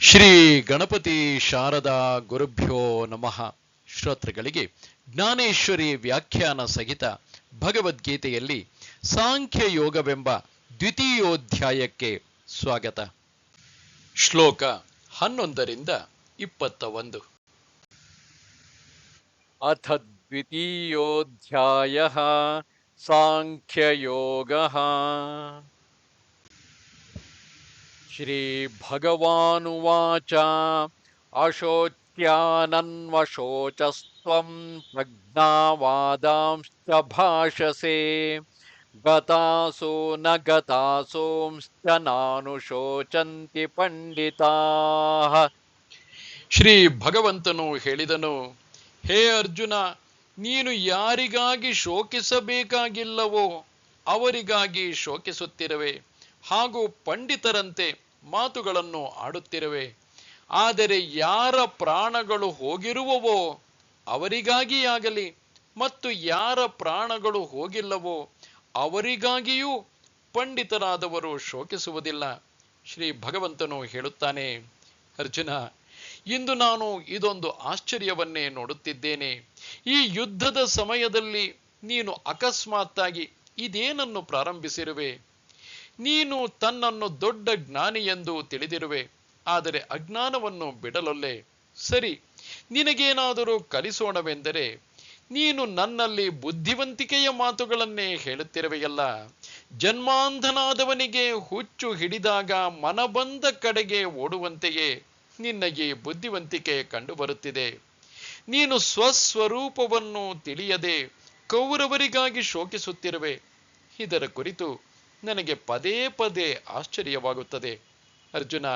ಶ್ರೀ ಗಣಪತಿ ಶಾರದಾ ಗುರುಭ್ಯೋ ನಮಃ. ಶ್ರೋತೃಗಳಿಗೆ ಜ್ಞಾನೇಶ್ವರಿ ವ್ಯಾಖ್ಯಾನ ಸಹಿತ ಭಗವದ್ಗೀತೆಯಲ್ಲಿ ಸಾಂಖ್ಯ ಯೋಗವೆಂಬ ದ್ವಿತೀಯೋಧ್ಯಾಯಕ್ಕೆ ಸ್ವಾಗತ. ಶ್ಲೋಕ ಹನ್ನೊಂದರಿಂದ ಇಪ್ಪತ್ತ ಒಂದು ಅಥ ದ್ವಿತೀಯೋಧ್ಯಾಯ ಸಾಂಖ್ಯಯೋಗ श्रीभगवानुवाच अशोच्यानन्वशोचस्त्वं प्रज्ञावादांश्च भाषसे गतासो न गतासोंश्च नानुशोचन्ति पण्डिताः ಶ್ರೀ ಭಗವಂತನು ಹೇಳಿದನು ಹೇ ಅರ್ಜುನ ನೀನು ಯಾರಿಗಾಗಿ ಶೋಕಿಸಬೇಕಾಗಿಲ್ಲವೋ ಅವರಿಗಾಗಿ ಶೋಕಿಸುತ್ತಿರುವೆ ಹಾಗೂ ಪಂಡಿತರಂತೆ ಮಾತುಗಳನ್ನು ಆಡುತ್ತಿರುವೆ. ಆದರೆ ಯಾರ ಪ್ರಾಣಗಳು ಹೋಗಿರುವವೋ ಅವರಿಗಾಗಿಯಾಗಲಿ ಮತ್ತು ಯಾರ ಪ್ರಾಣಗಳು ಹೋಗಿಲ್ಲವೋ ಅವರಿಗಾಗಿಯೂ ಪಂಡಿತರಾದವರು ಶೋಕಿಸುವುದಿಲ್ಲ. ಶ್ರೀ ಭಗವಂತನು ಹೇಳುತ್ತಾನೆ, ಅರ್ಜುನ, ಇಂದು ನಾನು ಇದೊಂದು ಆಶ್ಚರ್ಯವನ್ನೇ ನೋಡುತ್ತಿದ್ದೇನೆ. ಈ ಯುದ್ಧದ ಸಮಯದಲ್ಲಿ ನೀನು ಅಕಸ್ಮಾತ್ತಾಗಿ ಇದೇನನ್ನು ಪ್ರಾರಂಭಿಸಿರುವೆ? ನೀನು ತನ್ನನ್ನು ದೊಡ್ಡ ಜ್ಞಾನಿ ಎಂದು ತಿಳಿದಿರುವೆ, ಆದರೆ ಅಜ್ಞಾನವನ್ನು ಬಿಡಲೊಲ್ಲೆ. ಸರಿ, ನಿನಗೇನಾದರೂ ಕಲಿಸೋಣವೆಂದರೆ, ನೀನು ನನ್ನಲ್ಲಿ ಬುದ್ಧಿವಂತಿಕೆಯ ಮಾತುಗಳನ್ನೇ ಹೇಳುತ್ತಿರುವೆಯಲ್ಲ. ಜನ್ಮಾಂಧನಾದವನಿಗೆ ಹುಚ್ಚು ಹಿಡಿದಾಗ ಮನಬಂದ ಕಡೆಗೆ ಓಡುವಂತೆಯೇ ನಿನ್ನಗೆ ಬುದ್ಧಿವಂತಿಕೆ ಕಂಡುಬರುತ್ತಿದೆ. ನೀನು ಸ್ವಸ್ವರೂಪವನ್ನು ತಿಳಿಯದೆ ಕೌರವರಿಗಾಗಿ ಶೋಕಿಸುತ್ತಿರುವೆ. ಇದರ ಕುರಿತು ನನಗೆ ಪದೇ ಪದೇ ಆಶ್ಚರ್ಯವಾಗುತ್ತದೆ. ಅರ್ಜುನ,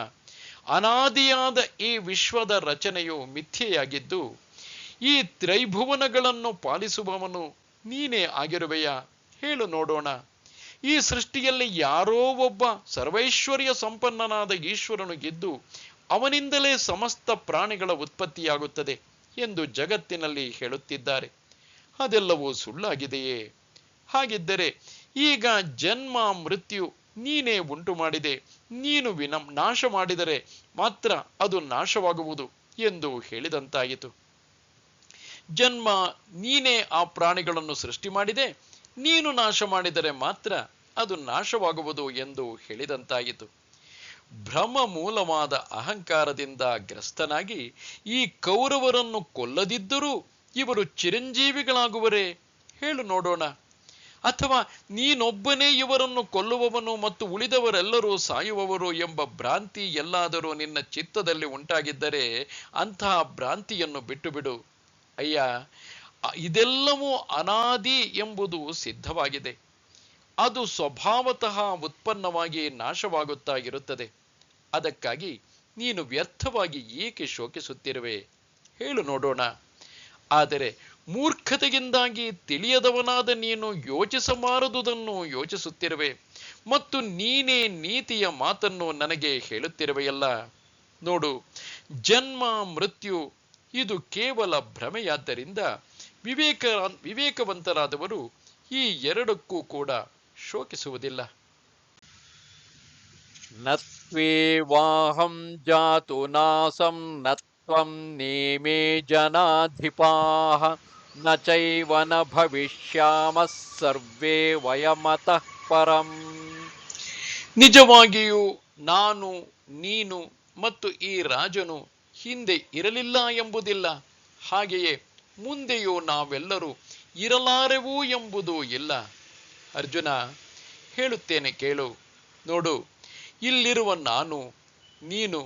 ಅನಾದಿಯಾದ ಈ ವಿಶ್ವದ ರಚನೆಯು ಮಿಥ್ಯೆಯಾಗಿದ್ದು, ಈ ತ್ರೈಭುವನಗಳನ್ನು ಪಾಲಿಸುವವನು ನೀನೇ ಆಗಿರುವೆಯ? ಹೇಳು ನೋಡೋಣ. ಈ ಸೃಷ್ಟಿಯಲ್ಲಿ ಯಾರೋ ಒಬ್ಬ ಸರ್ವೈಶ್ವರ್ಯ ಸಂಪನ್ನನಾದ ಈಶ್ವರನು ಗೆದ್ದು ಅವನಿಂದಲೇ ಸಮಸ್ತ ಪ್ರಾಣಿಗಳ ಉತ್ಪತ್ತಿಯಾಗುತ್ತದೆ ಎಂದು ಜಗತ್ತಿನಲ್ಲಿ ಹೇಳುತ್ತಿದ್ದಾರೆ. ಅದೆಲ್ಲವೂ ಸುಳ್ಳಾಗಿದೆಯೇ? ಹಾಗಿದ್ದರೆ ಈಗ ಜನ್ಮ ಮೃತ್ಯು ನೀನೇ ಉಂಟು ಮಾಡಿದೆ. ನೀನು ವಿನ ನಾಶ ಮಾಡಿದರೆ ಮಾತ್ರ ಅದು ನಾಶವಾಗುವುದು ಎಂದು ಹೇಳಿದಂತಾಯಿತು. ಜನ್ಮ ನೀನೇ ಆ ಪ್ರಾಣಿಗಳನ್ನು ಸೃಷ್ಟಿ ಮಾಡಿದೆ. ನೀನು ನಾಶ ಮಾಡಿದರೆ ಮಾತ್ರ ಅದು ನಾಶವಾಗುವುದು ಎಂದು ಹೇಳಿದಂತಾಯಿತು. ಭ್ರಮ ಮೂಲವಾದ ಅಹಂಕಾರದಿಂದ ಗ್ರಸ್ತನಾಗಿ ಈ ಕೌರವರನ್ನು ಕೊಲ್ಲದಿದ್ದರೂ ಇವರು ಚಿರಂಜೀವಿಗಳಾಗುವರೇ? ಹೇಳು ನೋಡೋಣ. ಅಥವಾ ನೀನೊಬ್ಬನೇ ಇವರನ್ನು ಕೊಲ್ಲುವವನು ಮತ್ತು ಉಳಿದವರೆಲ್ಲರೂ ಸಾಯುವವರು ಎಂಬ ಭ್ರಾಂತಿ ಎಲ್ಲಾದರೂ ನಿನ್ನ ಚಿತ್ತದಲ್ಲಿ ಉಂಟಾಗಿದ್ದರೆ ಅಂತಹ ಭ್ರಾಂತಿಯನ್ನು ಬಿಟ್ಟು ಬಿಡು ಅಯ್ಯ ಇದೆಲ್ಲವೂ ಅನಾದಿ ಎಂಬುದು ಸಿದ್ಧವಾಗಿದೆ. ಅದು ಸ್ವಭಾವತಃ ಉತ್ಪನ್ನವಾಗಿ ನಾಶವಾಗುತ್ತಾ ಇರುತ್ತದೆ. ಅದಕ್ಕಾಗಿ ನೀನು ವ್ಯರ್ಥವಾಗಿ ಏಕೆ ಶೋಕಿಸುತ್ತಿರುವೆ? ಹೇಳು ನೋಡೋಣ. ಆದರೆ ಮೂರ್ಖತೆಗಿಂದಾಗಿ ತಿಳಿಯದವನಾದ ನೀನು ಯೋಚಿಸಬಾರದುದನ್ನು ಯೋಚಿಸುತ್ತಿರುವೆ ಮತ್ತು ನೀನೇ ನೀತಿಯ ಮಾತನ್ನು ನನಗೆ ಹೇಳುತ್ತಿರುವೆಯಲ್ಲ. ನೋಡು, ಜನ್ಮ, ಮೃತ್ಯು, ಇದು ಕೇವಲ ಭ್ರಮೆಯಾದ್ದರಿಂದ ವಿವೇಕ ವಿವೇಕವಂತರಾದವರು ಈ ಎರಡಕ್ಕೂ ಕೂಡ ಶೋಕಿಸುವುದಿಲ್ಲ. ನತ್ವೇವಾಹಂ ಜಾತು ನಾಸಂ ನತ್ವಂ ನೇಮೇ ಜನಾಧಿಪಾಹ. न चैव न भविष्यामः सर्वे वयमतः परम् ನಿಜವಾಗಿಯೂ ನಾನು ನೀನು ಮತ್ತು ಈ ರಾಜನು ಹಿಂದೆ ಇರಲಿಲ್ಲ ಎಂಬುದಿಲ್ಲ ಹಾಗೆಯೇ ಮುಂದೆಯೂ ನಾವೆಲ್ಲರೂ ಇರಲಾರೆವು ಎಂಬುದು ಇಲ್ಲ ಅರ್ಜುನ ಹೇಳುತ್ತೇನೆ ಕೇಳು ನೋಡು ಇಲ್ಲಿರುವ ನಾನು ನೀನು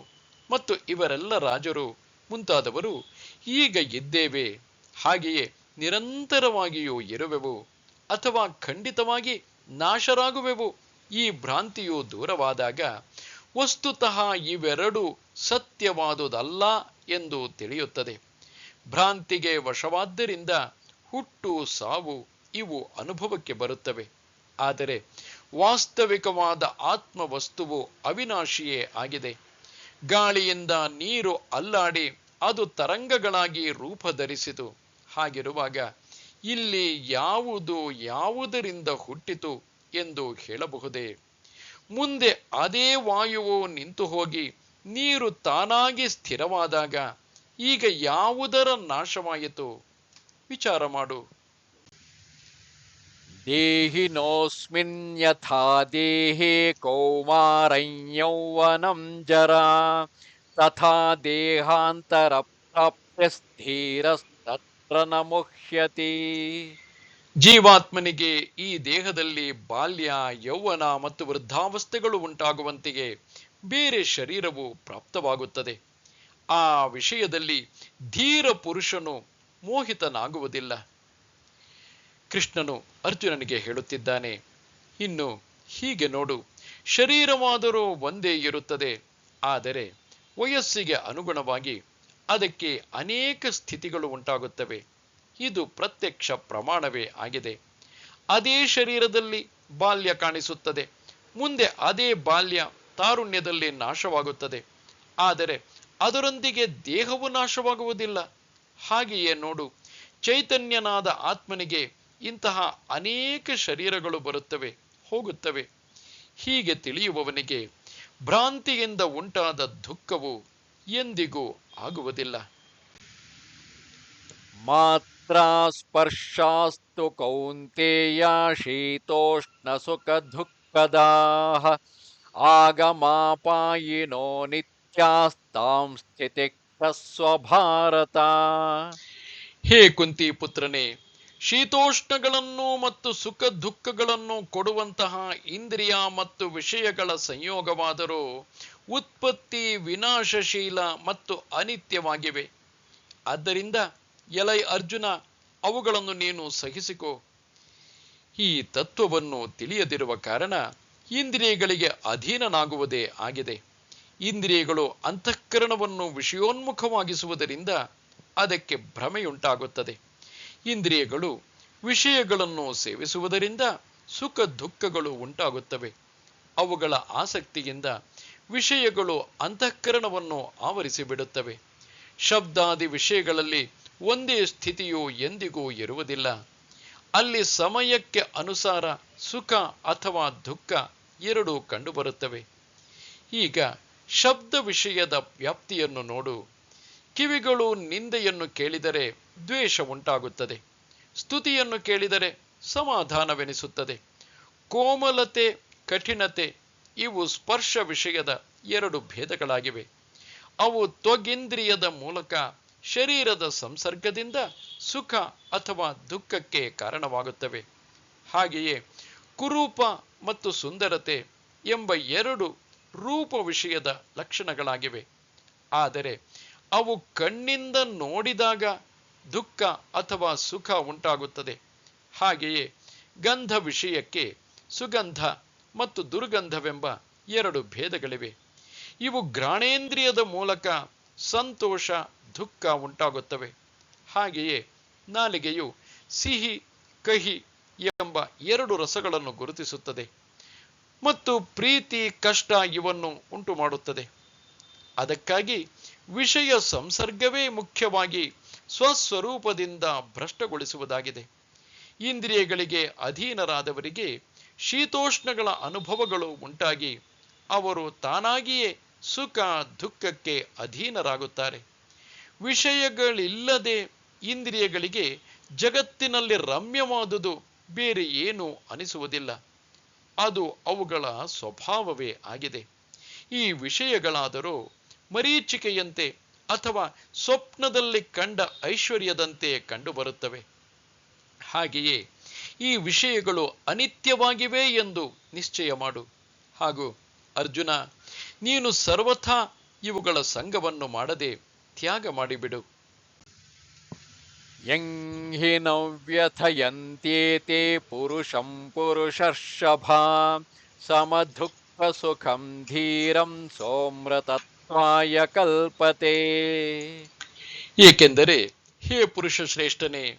ಮತ್ತು ಇವರೆಲ್ಲ ರಾಜರು ಮುಂತಾದವರು ಈಗ ಇದ್ದೇವೆ ಹಾಗೆಯೇ ನಿರಂತರವಾಗಿಯೂ ಇರುವೆವು ಅಥವಾ ಖಂಡಿತವಾಗಿ ನಾಶರಾಗುವೆವು. ಈ ಭ್ರಾಂತಿಯು ದೂರವಾದಾಗ ವಸ್ತುತಃ ಇವೆರಡು ಸತ್ಯವಾದುದಲ್ಲ ಎಂದು ತಿಳಿಯುತ್ತದೆ. ಭ್ರಾಂತಿಗೆ ವಶವಾದ್ದರಿಂದ ಹುಟ್ಟು ಸಾವು ಇವು ಅನುಭವಕ್ಕೆ ಬರುತ್ತವೆ. ಆದರೆ ವಾಸ್ತವಿಕವಾದ ಆತ್ಮ ವಸ್ತುವು ಅವಿನಾಶಿಯೇ ಆಗಿದೆ. ಗಾಳಿಯಿಂದ ನೀರು ಅಲ್ಲಾಡಿ ಅದು ತರಂಗಗಳಾಗಿ ರೂಪ ಧರಿಸಿತು ಹಾಗಿರುವಾಗ ಇಲ್ಲಿ ಯಾವುದು ಯಾವುದರಿಂದ ಹುಟ್ಟಿತು ಎಂದು ಹೇಳಬಹುದೇ? ಮುಂದೆ ಅದೇ ವಾಯುವು ನಿಂತು ಹೋಗಿ ನೀರು ತಾನಾಗಿ ಸ್ಥಿರವಾದಾಗ ಈಗ ಯಾವುದರ ನಾಶವಾಯಿತು? ವಿಚಾರ ಮಾಡು. ದೇಹಿನೋಸ್ಮಿನ್ಯಥಾ ದೇಹೇ ಜರ, ತಥಾ ದೇಹಾಂತರ ಪ್ರಾಪ್ಯ ನ ಮುಹ್ಯತಿ ಜೀವಾತ್ಮನಿಗೆ ಈ ದೇಹದಲ್ಲಿ ಬಾಲ್ಯ, ಯೌವನ ಮತ್ತು ವೃದ್ಧಾವಸ್ಥೆಗಳು ಉಂಟಾಗುವಂತೆಯೇ ಬೇರೆ ಶರೀರವು ಪ್ರಾಪ್ತವಾಗುತ್ತದೆ. ಆ ವಿಷಯದಲ್ಲಿ ಧೀರ ಪುರುಷನು ಮೋಹಿತನಾಗುವುದಿಲ್ಲ. ಕೃಷ್ಣನು ಅರ್ಜುನನಿಗೆ ಹೇಳುತ್ತಿದ್ದಾನೆ, ಇನ್ನು ಹೀಗೆ ನೋಡು, ಶರೀರವಾದರೂ ಒಂದೇ ಇರುತ್ತದೆ, ಆದರೆ ವಯಸ್ಸಿಗೆ ಅನುಗುಣವಾಗಿ ಅದಕ್ಕೆ ಅನೇಕ ಸ್ಥಿತಿಗಳು ಉಂಟಾಗುತ್ತವೆ. ಇದು ಪ್ರತ್ಯಕ್ಷ ಪ್ರಮಾಣವೇ ಆಗಿದೆ. ಅದೇ ಶರೀರದಲ್ಲಿ ಬಾಲ್ಯ ಕಾಣಿಸುತ್ತದೆ. ಮುಂದೆ ಅದೇ ಬಾಲ್ಯ ತಾರುಣ್ಯದಲ್ಲಿ ನಾಶವಾಗುತ್ತದೆ. ಆದರೆ ಅದರೊಂದಿಗೆ ದೇಹವು ನಾಶವಾಗುವುದಿಲ್ಲ. ಹಾಗೆಯೇ ನೋಡು, ಚೈತನ್ಯನಾದ ಆತ್ಮನಿಗೆ ಇಂತಹ ಅನೇಕ ಶರೀರಗಳು ಬರುತ್ತವೆ, ಹೋಗುತ್ತವೆ. ಹೀಗೆ ತಿಳಿಯುವವನಿಗೆ ಭ್ರಾಂತಿಯಿಂದ ಉಂಟಾದ ದುಃಖವು ಎಂದಿಗೂ ಆಗುವುದಿಲ್ಲ. ಮಾತ್ರ ಸ್ಪರ್ಶಾಸ್ತು ಕೌಂತೆಯ ಶೀತೋಷ್ಣ ಸುಖ ದುಃಖದಾ ಆಗಮಾಪಾಯಿನೋ ನಿತ್ಯಾಸ್ತಾಂ ಸ್ಥಿತಿ ಸ್ವಭಾರತ ಹೇ ಕುಂತಿ ಪುತ್ರನೇ ಶೀತೋಷ್ಣಗಳನ್ನು ಮತ್ತು ಸುಖ ದುಃಖಗಳನ್ನು ಕೊಡುವಂತಹ ಇಂದ್ರಿಯ ಮತ್ತು ವಿಷಯಗಳ ಸಂಯೋಗವಾದರೂ ಉತ್ಪತ್ತಿ ವಿನಾಶಶೀಲ ಮತ್ತು ಅನಿತ್ಯವಾಗಿವೆ. ಆದ್ದರಿಂದ ಎಲೈ ಅರ್ಜುನ, ಅವುಗಳನ್ನು ನೀನು ಸಹಿಸಿಕೋ. ಈ ತತ್ವವನ್ನು ತಿಳಿಯದಿರುವ ಕಾರಣ ಇಂದ್ರಿಯಗಳಿಗೆ ಅಧೀನನಾಗುವುದೇ ಆಗಿದೆ. ಇಂದ್ರಿಯಗಳು ಅಂತಃಕರಣವನ್ನು ವಿಷಯೋನ್ಮುಖವಾಗಿಸುವುದರಿಂದ ಅದಕ್ಕೆ ಭ್ರಮೆಯುಂಟಾಗುತ್ತದೆ. ಇಂದ್ರಿಯಗಳು ವಿಷಯಗಳನ್ನು ಸೇವಿಸುವುದರಿಂದ ಸುಖ ದುಃಖಗಳು ಉಂಟಾಗುತ್ತವೆ. ಅವುಗಳ ಆಸಕ್ತಿಯಿಂದ ವಿಷಯಗಳು ಅಂತಃಕರಣವನ್ನು ಆವರಿಸಿ ಬಿಡುತ್ತವೆ ಶಬ್ದಾದಿ ವಿಷಯಗಳಲ್ಲಿ ಒಂದೇ ಸ್ಥಿತಿಯು ಎಂದಿಗೂ ಇರುವುದಿಲ್ಲ. ಅಲ್ಲಿ ಸಮಯಕ್ಕೆ ಅನುಸಾರ ಸುಖ ಅಥವಾ ದುಃಖ ಎರಡೂ ಕಂಡುಬರುತ್ತವೆ. ಈಗ ಶಬ್ದ ವಿಷಯದ ವ್ಯಾಪ್ತಿಯನ್ನು ನೋಡು. ಕಿವಿಗಳು ನಿಂದೆಯನ್ನು ಕೇಳಿದರೆ ದ್ವೇಷ ಉಂಟಾಗುತ್ತದೆ. ಸ್ತುತಿಯನ್ನು ಕೇಳಿದರೆ ಸಮಾಧಾನವೆನಿಸುತ್ತದೆ. ಕೋಮಲತೆ, ಕಠಿಣತೆ ಇವು ಸ್ಪರ್ಶ ವಿಷಯದ ಎರಡು ಭೇದಗಳಾಗಿವೆ. ಅವು ತ್ವಗಿಂದ್ರಿಯದ ಮೂಲಕ ಶರೀರದ ಸಂಸರ್ಗದಿಂದ ಸುಖ ಅಥವಾ ದುಃಖಕ್ಕೆ ಕಾರಣವಾಗುತ್ತವೆ. ಹಾಗೆಯೇ ಕುರೂಪ ಮತ್ತು ಸುಂದರತೆ ಎಂಬ ಎರಡು ರೂಪ ವಿಷಯದ ಲಕ್ಷಣಗಳಾಗಿವೆ. ಆದರೆ ಅವು ಕಣ್ಣಿಂದ ನೋಡಿದಾಗ ದುಃಖ ಅಥವಾ ಸುಖ ಉಂಟಾಗುತ್ತದೆ. ಹಾಗೆಯೇ ಗಂಧ ವಿಷಯಕ್ಕೆ ಸುಗಂಧ ಮತ್ತು ದುರ್ಗಂಧವೆಂಬ ಎರಡು ಭೇದಗಳಿವೆ. ಇವು ಗ್ರಾಣೇಂದ್ರಿಯದ ಮೂಲಕ ಸಂತೋಷ, ದುಃಖ ಉಂಟಾಗುತ್ತವೆ. ಹಾಗೆಯೇ ನಾಲಿಗೆಯು ಸಿಹಿ, ಕಹಿ ಎಂಬ ಎರಡು ರಸಗಳನ್ನು ಗುರುತಿಸುತ್ತದೆ ಮತ್ತು ಪ್ರೀತಿ, ಕಷ್ಟ ಇವನ್ನು ಉಂಟು ಮಾಡುತ್ತದೆ ಅದಕ್ಕಾಗಿ ವಿಷಯ ಸಂಸರ್ಗವೇ ಮುಖ್ಯವಾಗಿ ಸ್ವಸ್ವರೂಪದಿಂದ ಭ್ರಷ್ಟಗೊಳಿಸುವುದಾಗಿದೆ. ಇಂದ್ರಿಯಗಳಿಗೆ ಅಧೀನರಾದವರಿಗೆ ಶೀತೋಷ್ಣಗಳ ಅನುಭವಗಳು ಉಂಟಾಗಿ ಅವರು ತಾನಾಗಿಯೇ ಸುಖ ದುಃಖಕ್ಕೆ ಅಧೀನರಾಗುತ್ತಾರೆ. ವಿಷಯಗಳಿಲ್ಲದೆ ಇಂದ್ರಿಯಗಳಿಗೆ ಜಗತ್ತಿನಲ್ಲಿ ರಮ್ಯವಾದುದು ಬೇರೆ ಏನು ಅನಿಸುವುದಿಲ್ಲ. ಅದು ಅವುಗಳ ಸ್ವಭಾವವೇ ಆಗಿದೆ. ಈ ವಿಷಯಗಳಾದರೂ ಮರೀಚಿಕೆಯಂತೆ ಅಥವಾ ಸ್ವಪ್ನದಲ್ಲಿ ಕಂಡ ಐಶ್ವರ್ಯದಂತೆ ಕಂಡುಬರುತ್ತವೆ. ಹಾಗೆಯೇ ಈ ವಿಷಯಗಳು ಅನಿತ್ಯವಾಗಿವೆ ಎಂದು ನಿಶ್ಚಯ ಮಾಡು. ಹಾಗೂ ಅರ್ಜುನ ನೀನು ಸರ್ವಥಾ ಇವುಗಳ ಸಂಘವನ್ನು ಮಾಡದೆ ತ್ಯಾಗ ಮಾಡಿಬಿಡು. ನ ಪುರುಷಂ ಪುರುಷರ್ಷಭಾ ಸಮದುಃಖ ಸುಖಂ ಧೀರಂ ಸೋಮ್ರತತ್ವಾಯ ಕಲ್ಪತೆ. ಏಕೆಂದರೆ ಹೇ ಪುರುಷ ಶ್ರೇಷ್ಠನೇ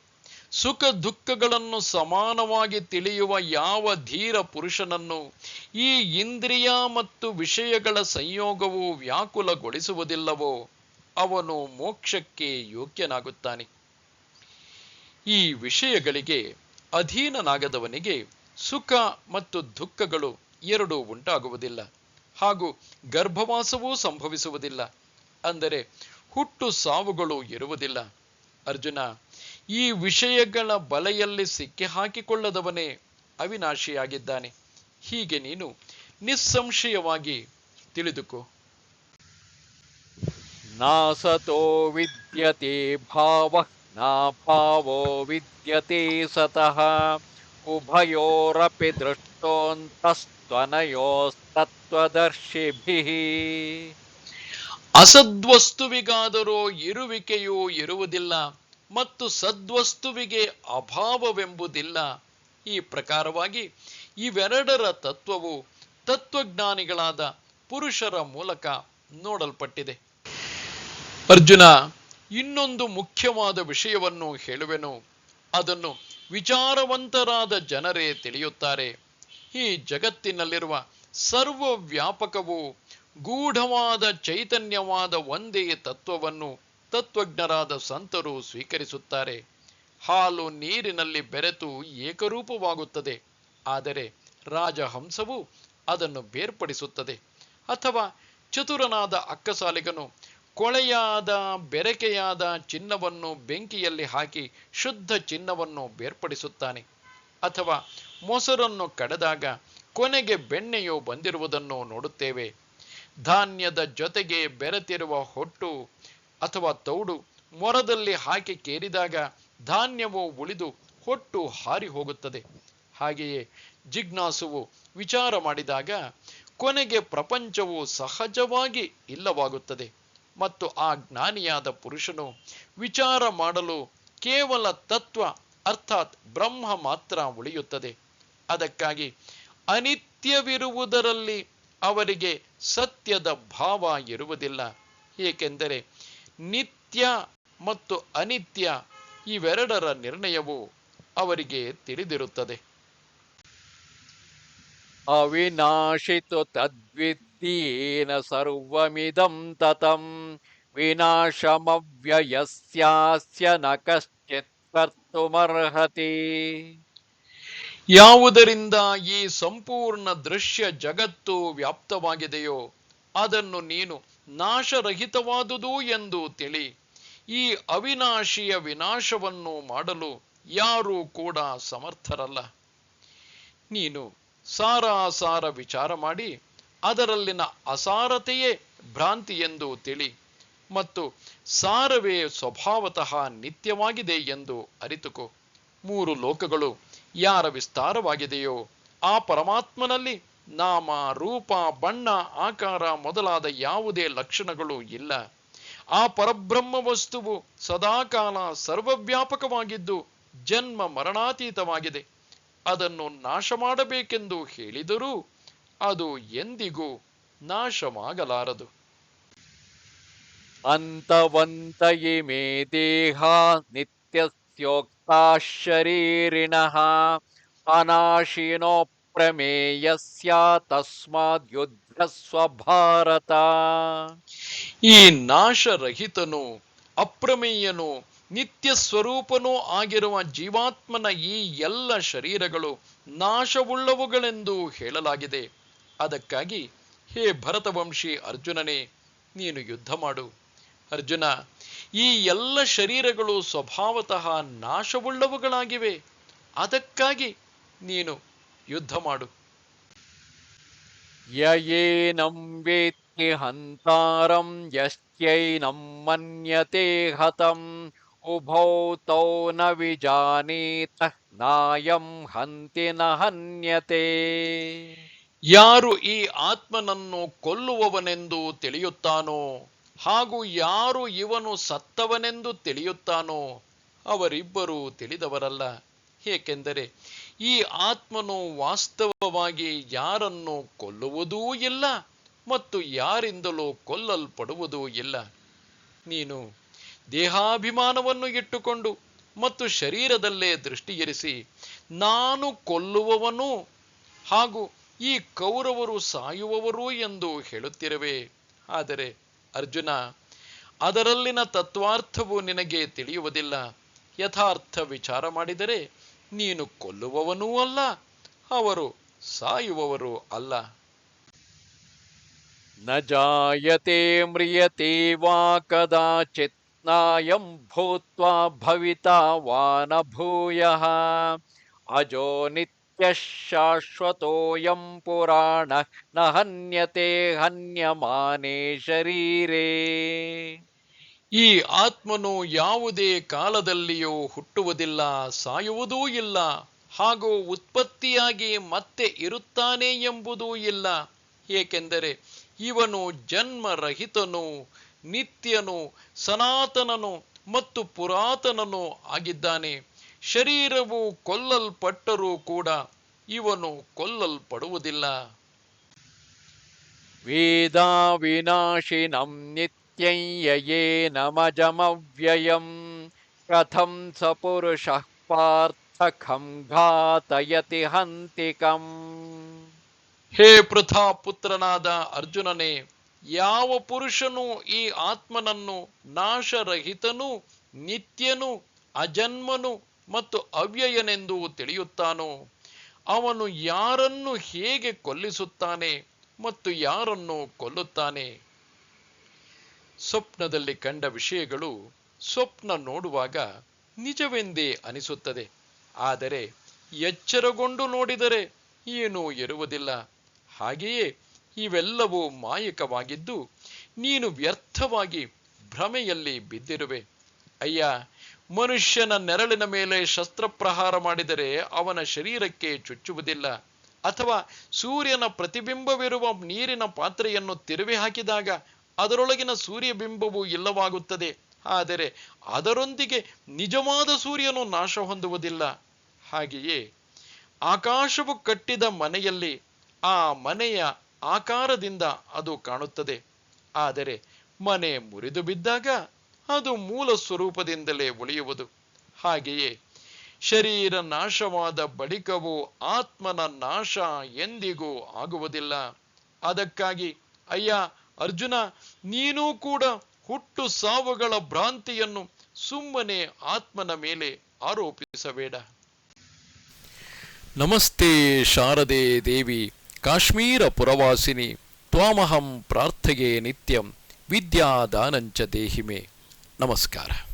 ಸುಖ ದುಃಖಗಳನ್ನು ಸಮಾನವಾಗಿ ತಿಳಿಯುವ ಯಾವ ಧೀರ ಪುರುಷನನ್ನು ಈ ಇಂದ್ರಿಯ ಮತ್ತು ವಿಷಯಗಳ ಸಂಯೋಗವು ವ್ಯಾಕುಲಗೊಳಿಸುವುದಿಲ್ಲವೋ, ಅವನು ಮೋಕ್ಷಕ್ಕೆ ಯೋಗ್ಯನಾಗುತ್ತಾನೆ. ಈ ವಿಷಯಗಳಿಗೆ ಅಧೀನನಾಗದವನಿಗೆ ಸುಖ ಮತ್ತು ದುಃಖಗಳು ಎರಡೂ ಉಂಟಾಗುವುದಿಲ್ಲ. ಹಾಗೂ ಗರ್ಭವಾಸವೂ ಸಂಭವಿಸುವುದಿಲ್ಲ. ಅಂದರೆ ಹುಟ್ಟು ಸಾವುಗಳು ಇರುವುದಿಲ್ಲ. ಅರ್ಜುನ ಈ ವಿಷಯಗಳ ಬಲೆಯಲ್ಲಿ ಸಿಕ್ಕಿ ಹಾಕಿಕೊಳ್ಳದವನೇ ಅವಿನಾಶಿಯಾಗಿದ್ದಾನೆ. ಹೀಗೆ ನೀನು ನಿಸ್ಸಂಶಯವಾಗಿ ತಿಳಿದುಕೋ. ನಾಸತೋ ವಿದ್ಯತೆ ಭಾವ ನಾಭಾವೋ ವಿದ್ಯತೆ ಸತಃ ಉಭಯೋರಪಿ ದೃಷ್ಟೋಂತಸ್ತ್ವನಯೋಸ್ತತ್ವದರ್ಶಿಭಿಃ ಅಸದ್ವಸ್ತುವಿಗಾದರೂ ಇರುವಿಕೆಯೂ ಇರುವುದಿಲ್ಲ. ಮತ್ತು ಸದ್ವಸ್ತುವಿಗೆ ಅಭಾವವೆಂಬುದಿಲ್ಲ. ಈ ಪ್ರಕಾರವಾಗಿ ಇವೆರಡರ ತತ್ವವು ತತ್ವಜ್ಞಾನಿಗಳಾದ ಪುರುಷರ ಮೂಲಕ ನೋಡಲ್ಪಟ್ಟಿದೆ. ಅರ್ಜುನ, ಇನ್ನೊಂದು ಮುಖ್ಯವಾದ ವಿಷಯವನ್ನು ಹೇಳುವೆನು. ಅದನ್ನು ವಿಚಾರವಂತರಾದ ಜನರೇ ತಿಳಿಯುತ್ತಾರೆ. ಈ ಜಗತ್ತಿನಲ್ಲಿರುವ ಸರ್ವವ್ಯಾಪಕವು ಗೂಢವಾದ ಚೈತನ್ಯವಾದ ಒಂದೇ ತತ್ವವನ್ನು ತತ್ವಜ್ಞರಾದ ಸಂತರು ಸ್ವೀಕರಿಸುತ್ತಾರೆ. ಹಾಲು ನೀರಿನಲ್ಲಿ ಬೆರೆತು ಏಕರೂಪವಾಗುತ್ತದೆ. ಆದರೆ ರಾಜಹಂಸವು ಅದನ್ನು ಬೇರ್ಪಡಿಸುತ್ತದೆ. ಅಥವಾ ಚತುರನಾದ ಅಕ್ಕಸಾಲಿಗನು ಕೊಳೆಯಾದ ಬೆರಕೆಯಾದ ಚಿನ್ನವನ್ನು ಬೆಂಕಿಯಲ್ಲಿ ಹಾಕಿ ಶುದ್ಧ ಚಿನ್ನವನ್ನು ಬೇರ್ಪಡಿಸುತ್ತಾನೆ. ಅಥವಾ ಮೊಸರನ್ನು ಕಡೆದಾಗ ಕೊನೆಗೆ ಬೆಣ್ಣೆಯು ಬಂದಿರುವುದನ್ನು ನೋಡುತ್ತೇವೆ. ಧಾನ್ಯದ ಜೊತೆಗೆ ಬೆರೆತಿರುವ ಹೊಟ್ಟು ಅಥವಾ ತೌಡು ಮೊರದಲ್ಲಿ ಹಾಕಿ ಕೇರಿದಾಗ ಧಾನ್ಯವು ಉಳಿದು ಹೊಟ್ಟು ಹಾರಿ ಹೋಗುತ್ತದೆ. ಹಾಗೆಯೇ ಜಿಜ್ಞಾಸುವು ವಿಚಾರ ಮಾಡಿದಾಗ ಕೊನೆಗೆ ಪ್ರಪಂಚವು ಸಹಜವಾಗಿ ಇಲ್ಲವಾಗುತ್ತದೆ ಮತ್ತು ಆ ಜ್ಞಾನಿಯಾದ ಪುರುಷನು ವಿಚಾರ ಮಾಡಲು ಕೇವಲ ತತ್ವ ಅರ್ಥಾತ್ ಬ್ರಹ್ಮ ಮಾತ್ರ ಉಳಿಯುತ್ತದೆ. ಅದಕ್ಕಾಗಿ ಅನಿತ್ಯವಿರುವುದರಲ್ಲಿ ಅವರಿಗೆ ಸತ್ಯದ ಭಾವ ಇರುವುದಿಲ್ಲ. ಏಕೆಂದರೆ ನಿತ್ಯ ಮತ್ತು ಅನಿತ್ಯ ಇವೆರಡರ ನಿರ್ಣಯವು ಅವರಿಗೆ ತಿಳಿದಿರುತ್ತದೆ. ಅವಿನಾಶಿತು ತದ್ವಿದ್ದೀನ ಸರ್ವಮಿದಂ ತತಂ ವಿನಾಶಮವ್ಯಯಸ್ಯಾಸ್ಯ ನ ಕಶ್ಚಿತ್ ಕರ್ತುಮರ್ಹತಿ. ಯಾವುದರಿಂದ ಈ ಸಂಪೂರ್ಣ ದೃಶ್ಯ ಜಗತ್ತು ವ್ಯಾಪ್ತವಾಗಿದೆಯೋ ಅದನ್ನು ನೀನು ನಾಶರಹಿತವಾದುದು ಎಂದು ತಿಳಿ. ಈ ಅವಿನಾಶಿಯ ವಿನಾಶವನ್ನು ಮಾಡಲು ಯಾರೂ ಕೂಡ ಸಮರ್ಥರಲ್ಲ. ನೀನು ಸಾರಾಸಾರ ವಿಚಾರ ಮಾಡಿ, ಅದರಲ್ಲಿನ ಅಸಾರತೆಯೇ ಭ್ರಾಂತಿ ಎಂದು ತಿಳಿ ಮತ್ತು ಸಾರವೇ ಸ್ವಭಾವತಃ ನಿತ್ಯವಾಗಿದೆ ಎಂದು ಅರಿತುಕೋ. ಮೂರು ಲೋಕಗಳು ಯಾರ ವಿಸ್ತಾರವಾಗಿದೆಯೋ ಆ ಪರಮಾತ್ಮನಲ್ಲಿ ನಾಮ, ರೂಪ, ಬಣ್ಣ, ಆಕಾರ ಮೊದಲಾದ ಯಾವುದೇ ಲಕ್ಷಣಗಳು ಇಲ್ಲ. ಆ ಪರಬ್ರಹ್ಮ ವಸ್ತುವು ಸದಾಕಾಲ ಸರ್ವವ್ಯಾಪಕವಾಗಿದ್ದು ಜನ್ಮ ಮರಣಾತೀತವಾಗಿದೆ. ಅದನ್ನು ನಾಶ ಮಾಡಬೇಕೆಂದು ಹೇಳಿದರೂ ಅದು ಎಂದಿಗೂ ನಾಶವಾಗಲಾರದು. ಅಂತವಂತ ಇಮೇ ದೇಹ ನಿತ್ಯಸ್ಯೋಕ್ತಾ ಶರೀರಿಣಃ ಅನಾಶಿನೋ ಪ್ರಮೇಯಸ್ಯ ತಸ್ಮಾದ್ ಯುದ್ಧಸ್ವ ಭಾರತ ಈ ನಾಶರಹಿತನು, ಅಪ್ರಮೇಯನು ನಿತ್ಯ ಸ್ವರೂಪನೂ ಆಗಿರುವ ಜೀವಾತ್ಮನ ಈ ಎಲ್ಲ ಶರೀರಗಳು ನಾಶವುಳ್ಳವುಗಳೆಂದು ಹೇಳಲಾಗಿದೆ. ಅದಕ್ಕಾಗಿ ಹೇ ಭರತವಂಶಿ ಅರ್ಜುನನೇ, ನೀನು ಯುದ್ಧ ಮಾಡು. ಅರ್ಜುನ, ಈ ಎಲ್ಲ ಶರೀರಗಳು ಸ್ವಭಾವತಃ ನಾಶವುಳ್ಳವುಗಳಾಗಿವೆ. ಅದಕ್ಕಾಗಿ ನೀನು ಯುದ್ಧ ಮಾಡು. ಯಯೇನಂ ವೇತ್ತಿ ಹಂತಾರಂ ಯಶ್ಚೈನಂ ಮನ್ಯತೆ ಹತಂ ಉಭೌ ತೌ ನ ವಿಜಾನೀತ ನಾಯಂ ಹಂತಿ ನ ಹನ್ಯತೆ. ಯಾರು ಈ ಆತ್ಮನನ್ನು ಕೊಲ್ಲುವವನೆಂದು ತಿಳಿಯುತ್ತಾನೋ ಹಾಗೂ ಯಾರು ಇವನು ಸತ್ತವನೆಂದು ತಿಳಿಯುತ್ತಾನೋ ಅವರಿಬ್ಬರೂ ತಿಳಿದವರಲ್ಲ. ಏಕೆಂದರೆ ಈ ಆತ್ಮನು ವಾಸ್ತವವಾಗಿ ಯಾರನ್ನು ಕೊಲ್ಲುವುದೂ ಇಲ್ಲ ಮತ್ತು ಯಾರಿಂದಲೂ ಕೊಲ್ಲಲ್ಪಡುವುದೂ ಇಲ್ಲ. ನೀನು ದೇಹಾಭಿಮಾನವನ್ನು ಇಟ್ಟುಕೊಂಡು ಮತ್ತು ಶರೀರದಲ್ಲೇ ದೃಷ್ಟಿಯಿರಿಸಿ ನಾನು ಕೊಲ್ಲುವವನು ಹಾಗೂ ಈ ಕೌರವರು ಸಾಯುವವರು ಎಂದು ಹೇಳುತ್ತಿರುವೆ. ಆದರೆ ಅರ್ಜುನ, ಅದರಲ್ಲಿನ ತತ್ವಾರ್ಥವು ನಿನಗೆ ತಿಳಿಯುವುದಿಲ್ಲ. ಯಥಾರ್ಥ ವಿಚಾರ ಮಾಡಿದರೆ ನೀನು ಕೊಲ್ಲುವವನೂ ಅಲ್ಲ, ಅವರು ಸಾಯುವವರು ಅಲ್ಲ. ನ ಜಾಯತೆ ಮ್ರಿಯತೆ ವಾ ಕದಾಚಿತ್ ನಾಯಂ ಭೂತ್ವಾ ಭವಿತಾ ವಾನ ಭೂಯಃ ಅಜೋ ನಿತ್ಯ ಶಾಶ್ವತೋಯಂ ಪುರಾಣ, ನ ಹನ್ಯತೆ ಹನ್ಯಮಾನೇ ಶರೀರೇ. ಈ ಆತ್ಮನು ಯಾವುದೇ ಕಾಲದಲ್ಲಿಯೂ ಹುಟ್ಟುವುದಿಲ್ಲ, ಸಾಯುವುದೂ ಇಲ್ಲ, ಹಾಗೂ ಉತ್ಪತ್ತಿಯಾಗಿ ಮತ್ತೆ ಇರುತ್ತಾನೆ ಎಂಬುದೂ ಇಲ್ಲ. ಏಕೆಂದರೆ ಇವನು ಜನ್ಮರಹಿತನು, ನಿತ್ಯನು, ಸನಾತನನು ಮತ್ತು ಪುರಾತನನು ಆಗಿದ್ದಾನೆ. ಶರೀರವು ಕೊಲ್ಲಲ್ಪಟ್ಟರೂ ಕೂಡ ಇವನು ಕೊಲ್ಲಲ್ಪಡುವುದಿಲ್ಲ. ವೇದ ವಿನಾಶಿನಂ ನಿತ್ಯ ययेनमजमव्ययं कथं स पुरुषः पार्थखं घातयति हन्तिकम् ಹೇ ಪುತ್ರನಾದ ಅರ್ಜುನನೇ ಯಾವ ಪುರುಷನು ಈ ಆತ್ಮನನ್ನು ನಾಶರಹಿತನು ನಿತ್ಯನು ಅಜನ್ಮನು ಮತ್ತು ಅವ್ಯಯನೆಂದು ತಿಳಿಯುತ್ತಾನೋ ಅವನು ಯಾರನ್ನು ಹೇಗೆ ಕೊಲ್ಲಿಸುತ್ತಾನೆ ಮತ್ತು ಯಾರನ್ನು ಕೊಲ್ಲುತ್ತಾನೆ ಸ್ವಪ್ನದಲ್ಲಿ ಕಂಡ ವಿಷಯಗಳು ಸ್ವಪ್ನ ನೋಡುವಾಗ ನಿಜವೆಂದೇ ಅನಿಸುತ್ತದೆ. ಆದರೆ ಎಚ್ಚರಗೊಂಡು ನೋಡಿದರೆ ಏನೂ ಇರುವುದಿಲ್ಲ. ಹಾಗೆಯೇ ಇವೆಲ್ಲವೂ ಮಾಯಕವಾಗಿದ್ದು ನೀನು ವ್ಯರ್ಥವಾಗಿ ಭ್ರಮೆಯಲ್ಲಿ ಬಿದ್ದಿರುವೆ. ಅಯ್ಯ, ಮನುಷ್ಯನ ನೆರಳಿನ ಮೇಲೆ ಶಸ್ತ್ರಪ್ರಹಾರ ಮಾಡಿದರೆ ಅವನ ಶರೀರಕ್ಕೆ ಚುಚ್ಚುವುದಿಲ್ಲ. ಅಥವಾ ಸೂರ್ಯನ ಪ್ರತಿಬಿಂಬವಿರುವ ನೀರಿನ ಪಾತ್ರೆಯನ್ನು ತಿರುವಿ ಹಾಕಿದಾಗ ಅದರೊಳಗಿನ ಸೂರ್ಯಬಿಂಬವು ಇಲ್ಲವಾಗುತ್ತದೆ. ಆದರೆ ಅದರೊಂದಿಗೆ ನಿಜವಾದ ಸೂರ್ಯನು ನಾಶ ಹೊಂದುವುದಿಲ್ಲ. ಹಾಗೆಯೇ ಆಕಾಶವು ಕಟ್ಟಿದ ಮನೆಯಲ್ಲಿ ಆ ಮನೆಯ ಆಕಾರದಿಂದ ಅದು ಕಾಣುತ್ತದೆ. ಆದರೆ ಮನೆ ಮುರಿದು ಬಿದ್ದಾಗ ಅದು ಮೂಲ ಸ್ವರೂಪದಿಂದಲೇ ಉಳಿಯುವುದು. ಹಾಗೆಯೇ ಶರೀರ ನಾಶವಾದ ಬಳಿಕವೂ ಆತ್ಮನ ನಾಶ ಎಂದಿಗೂ ಆಗುವುದಿಲ್ಲ. ಅದಕ್ಕಾಗಿ ಅಯ್ಯ ಅರ್ಜುನ, ನೀನೂ ಕೂಡ ಹುಟ್ಟು ಸಾವುಗಳ ಭ್ರಾಂತಿಯನ್ನು ಸುಮ್ಮನೆ ಆತ್ಮನ ಮೇಲೆ ಆರೋಪಿಸಬೇಡ. ನಮಸ್ತೆ ಶಾರದೆ ದೇವಿ, ಕಾಶ್ಮೀರ ಪುರವಾಸಿನಿ, ತ್ವಾಮಹಂ ಪ್ರಾರ್ಥೆಗೆ ನಿತ್ಯಂ, ವಿದ್ಯಾದಾನಂಚ ದೇಹಿಮೆ. ನಮಸ್ಕಾರ.